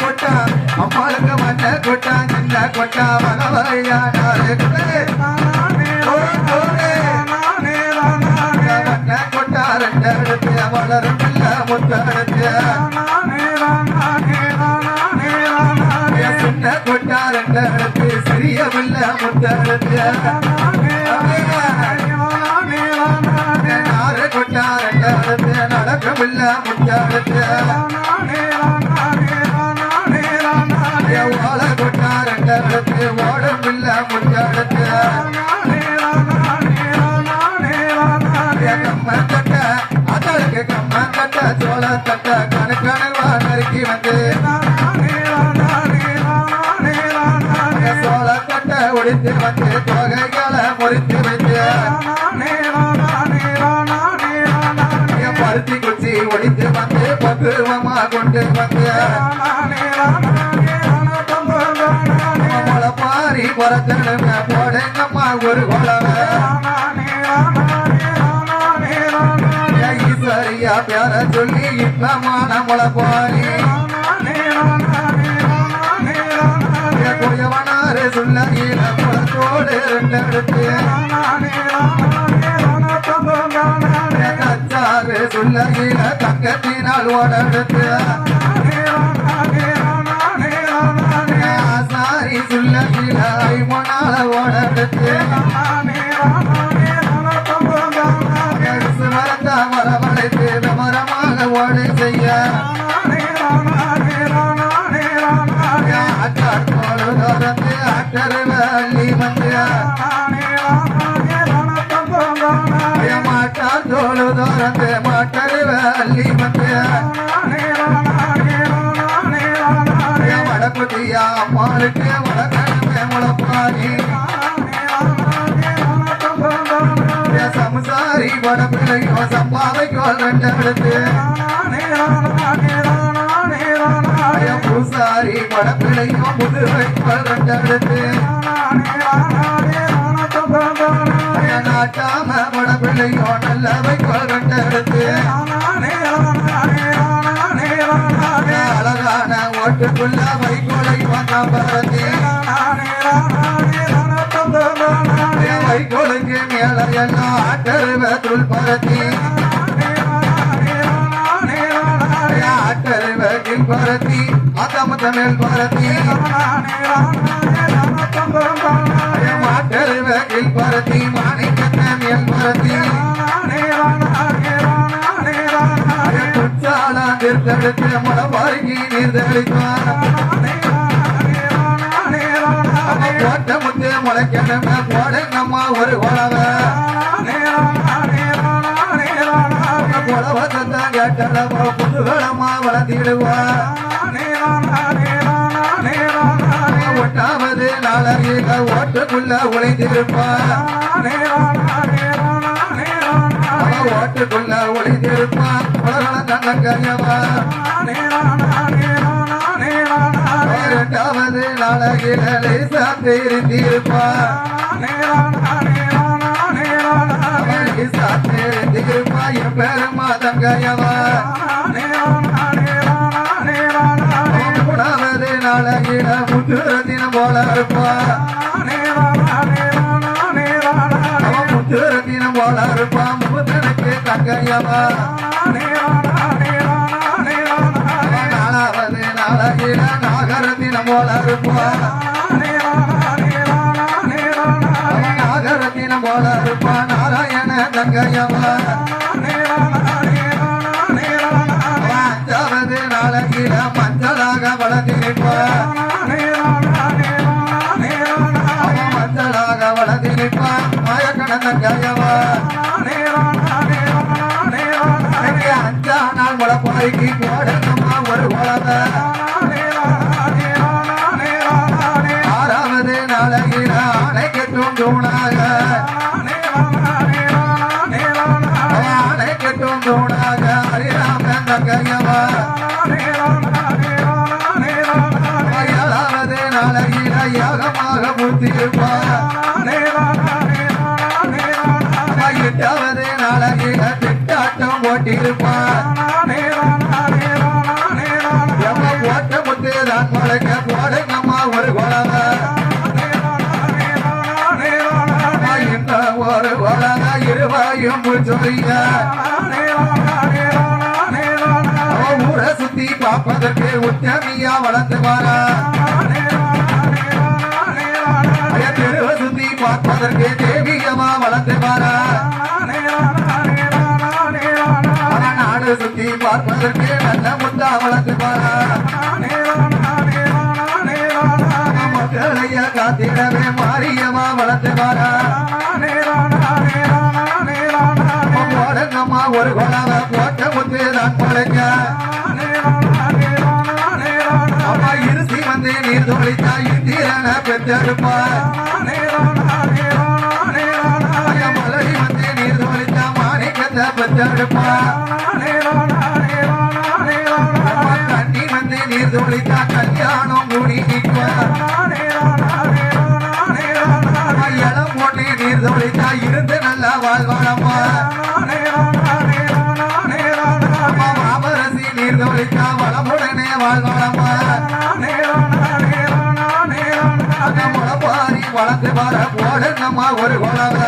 கொட்டா அம்மாளுக்கு மண்ண கொட்டா சின்ன கொட்டா வளவையானாருக்கு வண்ண கொட்டா ரெண்டு எடுத்து வளரும் பிள்ள முத்தெடுத்து சின்ன கொட்டா ரெண்டு எடுத்து சிறிய பிள்ள முத்தெடுத்து நாறு கொட்டா ரெண்டு எடுத்து நடக்கும் பிள்ள முத்தெடுத்து ஓலை ரெண்டு எடுத்து ஓடும் பிள்ள முத்தெடுத்து அதற்கு கம்ம கட்ட தட்ட கணக்கணவா நறுக்கி வந்து. சோள கட்ட ஒடித்து வந்து தொகைகளை முறித்து வைத்து. பருத்தி குச்சி ஒடித்து வந்து பக்குவமா கொண்டு வந்து. முளப்பாரி போடுங்கம்மா ஒரு குளவை சரியா பேர சொல்லி இன்பமான முளப்பாரி குயவனாரு சொல்ல நீல குளத்தோடு ரெண்டு எடுத்து கச்சாரு சொல்ல நீல தங்கத்தினால் ஓடெடுத்து ஆசாரி சொல்ல ஈர ஐமனால ஓடெடுத்து மரமடைத்து மரமாக ஓடு செய்ய. அட்டாட்டோடு திறந்து அட்டரு வள்ளி வந்து மாட்டாத்தோடு வள்ளி வந்து வடக்குதியா அம்மாளுக்கு வடக்கணுமே ரெண்டு எடுத்து பூசாரி வடப்பிள்ளையோ முதுவைக்கோ ரெண்டு எடுத்து நாட்டாம வடப்பிள்ளையோ நல்லவைக்கோ ரெண்டு எடுத்து அழகான ஓட்டுக்குள்ள வைகோலை வந்த பரத்தி வைகோலுக்கு மேல எல்லாம் ஆட்டருவத்துள் பரத்தி ஆட்டருவத்தில் பரத்தி. மத்தமத்த மேல் பரத்தி மாட்டருவத்தில் பரத்தி. மாணிக்கத்த மேல் பரத்தி நிறுத்தெடுத்து முளைக்கணுமே போடுங்கம்மா ஒரு உழவை உழவை தந்தா கேட்டளவோ புதுகளமா வளர்த்திடுவா ஒட்டாவது நாளையில ஓட்டுக்குள்ள ஒளிந்திருப்பான் ஓட்டுக்குள்ள ஒளிந்திருப்பான் உலகம் தங்கயவா இரண்டாவது நாளையில லேசா சாத்திருந்திருப்பா என் பெருமா தங்கயவா அவன் மூணாவது நாளையில முத்துரத்தினம் போல இருப்பா அவன் முத்துரத்தினம் போல இருப்பா முத்தனுக்கு தங்கையவா. நாகரத்தினம் போல இருப்பான் அவன் நாகரத்தினம் போல இருப்பான் நாராயண தங்கையவா அவன் அஞ்சாவது நாளையில மஞ்சளாக வளர்ந்திருப்பான் அவன் மஞ்சளாக வளர்ந்திருப்பான் மாயக்கண தங்கையவா எனக்கு அஞ்சா நாள் ஆறாவது கெட்டும் தூணாக. அவன் அணைக்கட்டும் தூணாக. ஹரிராமன் தங்கையவா ஏழாவது நாளையில யாகமாக பூத்திருப்பார். எட்டாவது நாளையில திட்டாட்டம் ஓட்டியிருப்பார். ஊரை சுத்தி பார்ப்பதற்கு உத்தமியா வளர்ந்து வாரா தெருவை சுத்தி பார்ப்பதற்கு தேவியமா வளர்ந்து வாரா நாடு சுத்தி பார்ப்பதற்கு நல்ல முட்டா வளர்ந்து வாரா மக்களைய காத்திடவே மாரியமா வளர்த்து வாரா ஒரு குழந்தை போட்ட முத்து தான் பழைக்க அம்மா இருசி வந்து நீர் தொழித்தா இந்திரன பெற்றெடுப்பா. மலரி மலடி வந்து நீர் தொழித்தா மாணிக்கத்தை பெற்றெடுப்பா. வளர்ந்து வர போடுங்கம்மா ஒரு குழந்தை.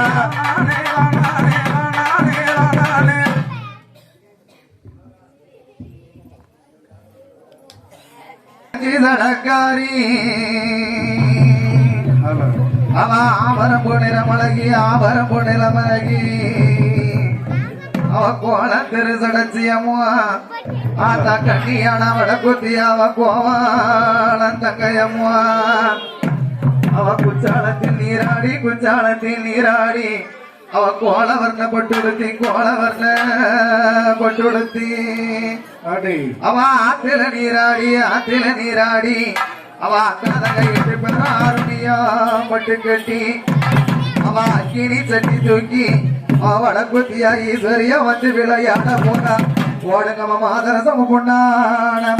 கோபுரமால் வளர்த்திடுவார் கண்ணியான வடக்குட்டியா கட்டுடனே வளர்த்து வாரா இதழக்காரி அவ ஆபரம்பு திரு ஆபரம்பு நிலமழகி அவ கோல திருசடச்சியம்மா ஆத்தா கண்ணியான வடக்குத்தி அவ கோவாளன் தங்கையம்மா அவ குச்சாலத்தில் நீராடி குச்சாலத்தில் நீராடி அவ கோல வர்ண பட்டு கோல வர்ண பொட்டுடுத்தி. அடே அவ ஆத்தில நீராடி ஆத்தில நீராடி. அவ அக்காத கையிட்டு பட்டு கட்டி. அவ அக்கினி சட்டி தூக்கி அவள குத்தியா ஈஸ்வரியா வந்து விளையாட போனா. ஓடுங்க மாதரசம் பொண்ணான